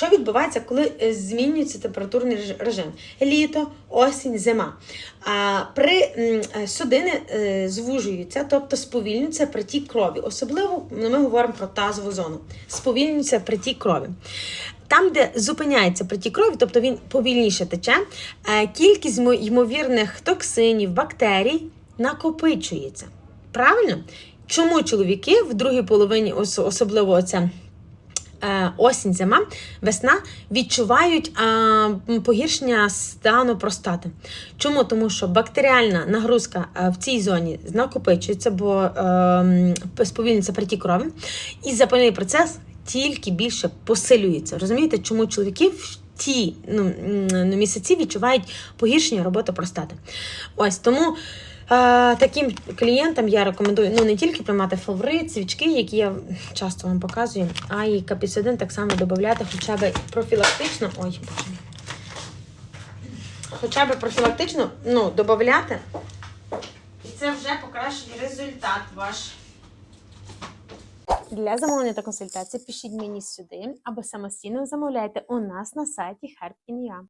Що відбувається, коли е, змінюється температурний режим? Літо, осінь, зима. При е, судини е, звужуються, тобто сповільнюється притік крові. Особливо ми говоримо про тазову зону. Сповільнюється притік крові. Там, де зупиняється притік крові, тобто він повільніше тече, кількість ймовірних токсинів, бактерій накопичується. Правильно? Чому чоловіки в другій половині, особливо оця е, осінь, зима, весна відчувають погіршення стану простати. Чому? Тому що бактеріальна нагрузка е, в цій зоні накопичується, бо е, сповільнюється притік крові, і запальний процес тільки більше посилюється. Розумієте, чому чоловіки в ті ну, ну, місяці відчувають погіршення роботи простати? Ось тому. Таким клієнтам я рекомендую ну не тільки приймати фаворит, свічки, які я часто вам показую, а і капіцидин так само додати хоча б профілактично. Ой. Хоча б профілактично ну, додати. І це вже покращить результат ваш. Для замовлення та консультації пишіть мені сюди або самостійно замовляйте у нас на сайті Heart in Ya.